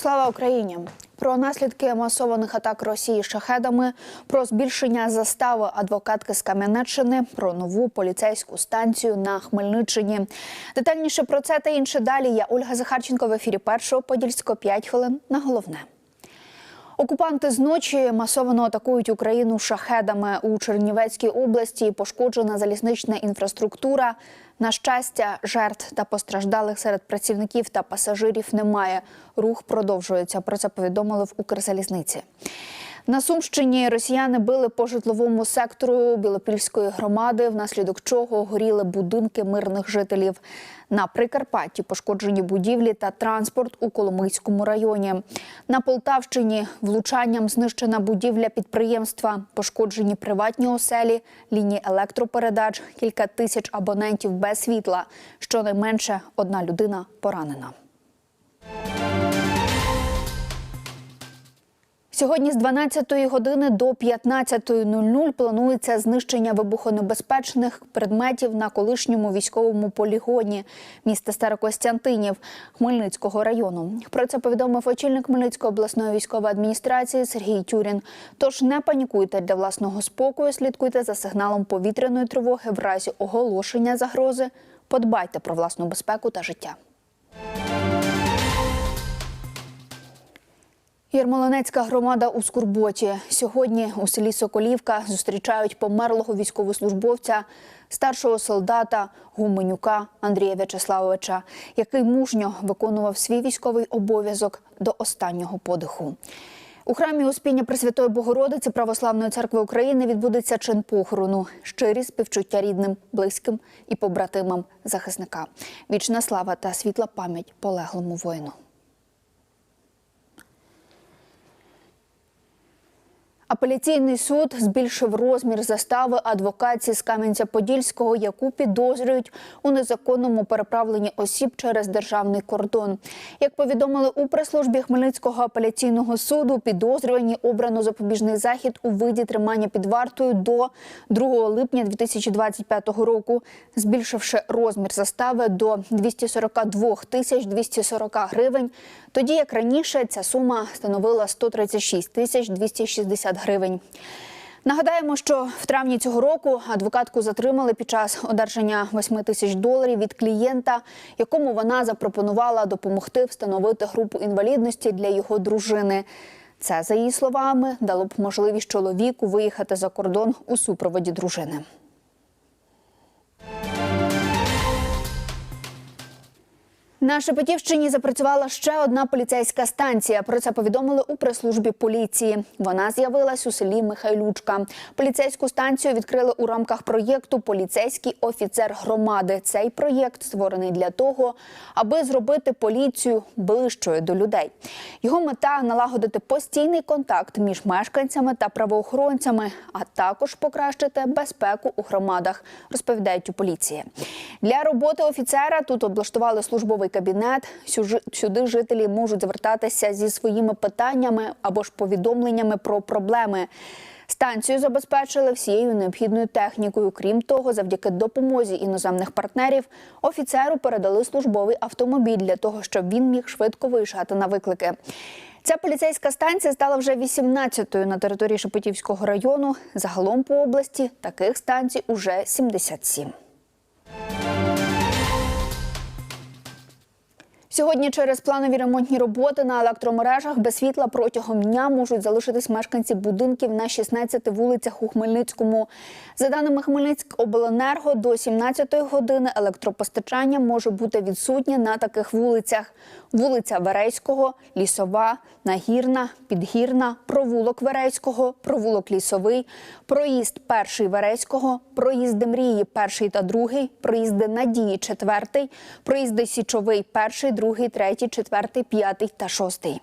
Слава Україні! Про наслідки масованих атак Росії шахедами, про збільшення застави адвокатки з Кам'янеччини, про нову поліцейську станцію на Хмельниччині. Детальніше про це та інше далі. Я Ольга Захарченко в ефірі першого подільського 5 хвилин на головне. Окупанти зночі масово атакують Україну шахедами у Чернівецькій області. Пошкоджена залізнична інфраструктура. На щастя, жертв та постраждалих серед працівників та пасажирів немає. Рух продовжується. Про це повідомили в Укрзалізниці. На Сумщині росіяни били по житловому сектору Білопільської громади, внаслідок чого горіли будинки мирних жителів. На Прикарпатті пошкоджені будівлі та транспорт у Коломийському районі. На Полтавщині влучанням знищена будівля підприємства, пошкоджені приватні оселі, лінії електропередач, кілька тисяч абонентів без світла. Щонайменше одна людина поранена. Сьогодні з 12 години до 15.00 планується знищення вибухонебезпечних предметів на колишньому військовому полігоні міста Старокостянтинів Хмельницького району. Про це повідомив очільник Хмельницької обласної військової адміністрації Сергій Тюрін. Тож не панікуйте для власного спокою, слідкуйте за сигналом повітряної тривоги в разі оголошення загрози. Подбайте про власну безпеку та життя. Ярмолинецька громада у Скурботі. Сьогодні у селі Соколівка зустрічають померлого військовослужбовця, старшого солдата Гуменюка Андрія В'ячеславовича, який мужньо виконував свій військовий обов'язок до останнього подиху. У храмі Успіння Пресвятої Богородиці Православної церкви України відбудеться чин похорону, щирі співчуття рідним, близьким і побратимам захисника. Вічна слава та світла пам'ять полеглому воїну. Апеляційний суд збільшив розмір застави адвокації з Кам'янця-Подільського, яку підозрюють у незаконному переправленні осіб через державний кордон. Як повідомили у прес-службі Хмельницького апеляційного суду, підозрювані обрано запобіжний захід у виді тримання під вартою до 2 липня 2025 року, збільшивши розмір застави до 242 тисяч 240 гривень. Тоді як раніше ця сума становила 136 тисяч 260 гривень. Нагадаємо, що в травні цього року адвокатку затримали під час одержання 8 тисяч доларів від клієнта, якому вона запропонувала допомогти встановити групу інвалідності для його дружини. Це, за її словами, дало б можливість чоловіку виїхати за кордон у супроводі дружини. На Шепетівщині запрацювала ще одна поліцейська станція. Про це повідомили у прес-службі поліції. Вона з'явилась у селі Михайлючка. Поліцейську станцію відкрили у рамках проєкту Поліцейський офіцер громади. Цей проєкт створений для того, аби зробити поліцію ближчою до людей. Його мета налагодити постійний контакт між мешканцями та правоохоронцями, а також покращити безпеку у громадах. Розповідають у поліції. Для роботи офіцера тут облаштували службовий кабінет. Сюди жителі можуть звертатися зі своїми питаннями або ж повідомленнями про проблеми. Станцію забезпечили всією необхідною технікою. Крім того, завдяки допомозі іноземних партнерів офіцеру передали службовий автомобіль для того, щоб він міг швидко виїжджати на виклики. Ця поліцейська станція стала вже 18-ю на території Шепетівського району. Загалом по області таких станцій уже 77. Сьогодні через планові ремонтні роботи на електромережах без світла протягом дня можуть залишитись мешканці будинків на 16 вулицях у Хмельницькому. За даними Хмельницькобленерго, до 17-ї години електропостачання може бути відсутнє на таких вулицях: вулиця Верейського, Лісова, Нагірна, Підгірна, провулок Верейського, провулок Лісовий, проїзд перший Верейського, проїзди Мрії перший та другий, проїзди Надії четвертий, проїзди Січовий перший, другий, третій, четвертий, п'ятий та шостий.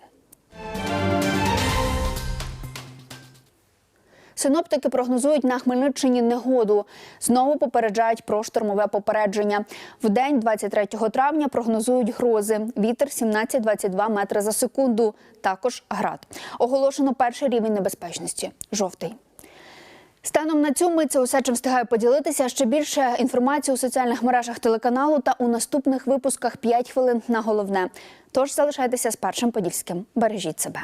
Синоптики прогнозують на Хмельниччині негоду. Знову попереджають про штормове попередження. В день 23 травня прогнозують грози. Вітер 17-22 метри за секунду. Також град. Оголошено перший рівень небезпечності жовтий. Станом на мить це усе, чим встигаю поділитися. Ще більше інформації у соціальних мережах телеканалу та у наступних випусках 5 хвилин на головне. Тож залишайтеся з першим подільським. Бережіть себе.